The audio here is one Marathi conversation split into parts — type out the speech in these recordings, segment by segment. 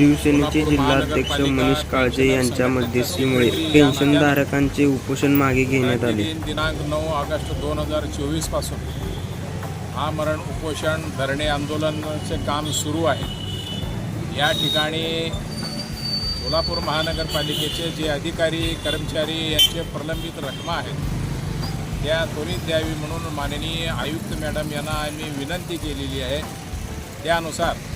शिवसेनेचे जिल्हाध्यक्ष मनीष काळजे यांच्या मध्यस्थीमुळे पेन्शनधारकांचे उपोषण मागे घेण्यात आले. दिन दिनांक नऊ ऑगस्ट दोन हजार चोवीसपासून हा मरण उपोषण धरणे आंदोलनाचे काम सुरू आहे. या ठिकाणी सोलापूर महानगरपालिकेचे जे अधिकारी कर्मचारी यांचे प्रलंबित रकमा आहेत त्या त्वरित द्यावी म्हणून माननीय आयुक्त मॅडम यांना आम्ही विनंती केलेली आहे. त्यानुसार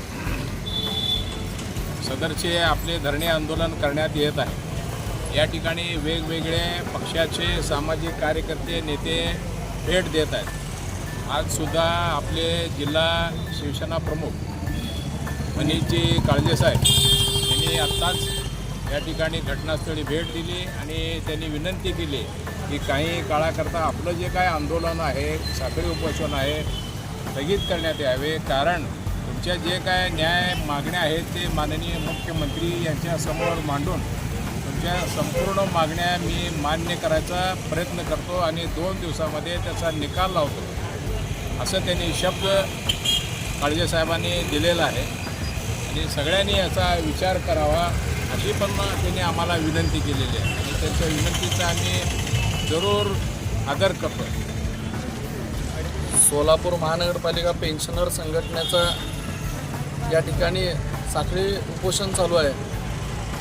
सदरचे आपले धरणे आंदोलन करण्यात येत आहे. या ठिकाणी वेगवेगळे पक्षाचे सामाजिक कार्यकर्ते नेते भेट देत आहेत. आजसुद्धा आपले जिल्हा शिवसेना प्रमुख मनीषजी काळजेसाहेब यांनी आत्ताच या ठिकाणी घटनास्थळी भेट दिली आणि त्यांनी विनंती केली की काही काळाकरता आपलं जे काय आंदोलन आहे साखळी उपोषण आहे स्थगित करण्यात यावे. कारण तुमच्या जे काय न्याय मागण्या आहेत ते माननीय मुख्यमंत्री यांच्यासमोर मांडून तुमच्या संपूर्ण मागण्या मी मान्य करायचा प्रयत्न करतो आणि दोन दिवसामध्ये त्याचा निकाल लावतो. असं त्यांनी शब्द काळजेसाहेबांनी दिलेला आहे. आणि सगळ्यांनी याचा विचार करावा अशी पण त्यांनी आम्हाला विनंती केलेली आहे. आणि त्यांच्या विनंतीचा आम्ही जरूर आदर करतो. सोलापूर महानगरपालिका पेन्शनर संघटनेचा या ठिकाणी साखळी उपोषण चालू आहे.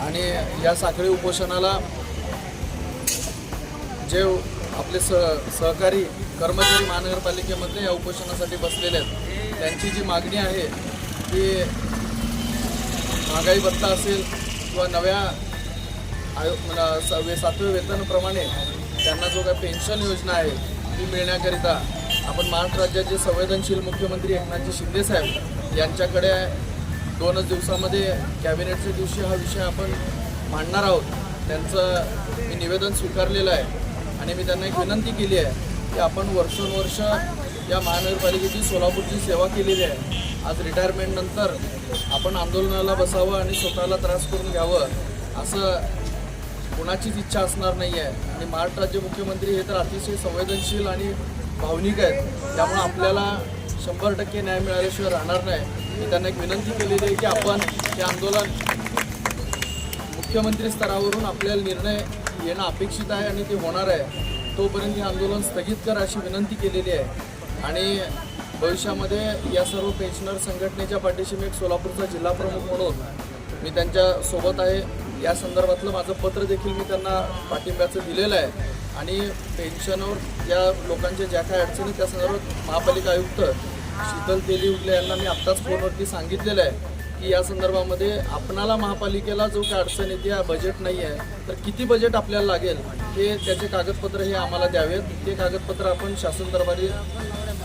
आणि या साखळी उपोषणाला जे आपले सह सहकारी कर्मचारी महानगरपालिकेमध्ये या उपोषणासाठी बसलेले आहेत. त्यांची जी मागणी आहे ती महागाई भत्ता असेल किंवा नव्या आयो वे- सातव्या वेतनाप्रमाणे त्यांना जो काय पेन्शन योजना आहे ती मिळण्याकरिता आपण महाराष्ट्र राज्याचे संवेदनशील मुख्यमंत्री एकनाथजी शिंदेसाहेब यांच्याकडे दोनच दिवसामध्ये कॅबिनेटच्या दिवशी हा विषय आपण मांडणार आहोत. त्यांचं मी निवेदन स्वीकारलेलं आहे आणि मी त्यांना एक विनंती केली आहे की आपण वर्षानुवर्ष या महानगरपालिकेची सोलापूरची सेवा केलेली आहे. आज रिटायरमेंटनंतर आपण आंदोलनाला बसावं आणि स्वतःला त्रास करून घ्यावं असं कोणाचीच इच्छा असणार नाही आहे आणि महाराष्ट्र राज्य मुख्यमंत्री हे तर अतिशय संवेदनशील आणि भावनिक आहेत. त्यामुळे आपल्याला शंभर टक्के न्याय मिळाल्याशिवाय राहणार नाही. मी त्यांना एक विनंती केलेली आहे की आपण हे आंदोलन मुख्यमंत्री स्तरावरून आपल्याला निर्णय येणं अपेक्षित आहे आणि ते होणार आहे. तोपर्यंत हे आंदोलन स्थगित करा अशी विनंती केलेली आहे. आणि भविष्यामध्ये या सर्व पेन्शनर संघटनेच्या पाठीशी मी एक सोलापूरचा जिल्हा प्रमुख म्हणून मी त्यांच्यासोबत आहे. या संदर्भातलं माझं पत्र देखील मी त्यांना पाठिंब्याचं दिलेलं आहे. आणि पेन्शनवर या लोकांच्या ज्या काही अडचणी त्या संदर्भात महापालिका आयुक्त शीतल तेली यांना मी आत्ताच फोनवरती सांगितलेलं आहे की या संदर्भामध्ये आपणाला महापालिकेला जो काय अडचण येते हा बजेट नाही आहे तर किती बजेट आपल्याला लागेल हे त्याचे कागदपत्र हे आम्हाला द्यावेत. ते कागदपत्र आपण शासन दरबारी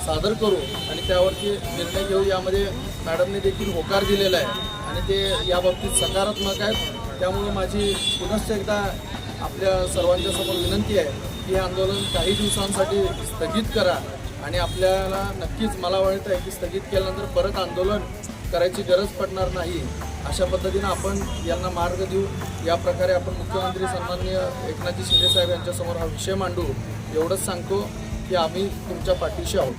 सादर करू आणि त्यावरती निर्णय घेऊ. यामध्ये मॅडमने देखील होकार दिलेला आहे आणि ते याबाबतीत सकारात्मक आहेत. त्यामुळे माझी पुनश्च एकदा आपल्या सर्वांच्या समोर विनंती आहे की हे आंदोलन काही दिवसांसाठी स्थगित करा. आणि आपल्याला नक्कीच मला वाटतं आहे की स्थगित केल्यानंतर परत आंदोलन करायची गरज पडणार नाही. अशा पद्धतीनं आपण यांना मार्ग देऊ. या प्रकारे आपण मुख्यमंत्री सन्मान्य एकनाथजी शिंदेसाहेब यांच्यासमोर हा विषय मांडू. एवढंच सांगतो की आम्ही तुमच्या पाठीशी आहोत.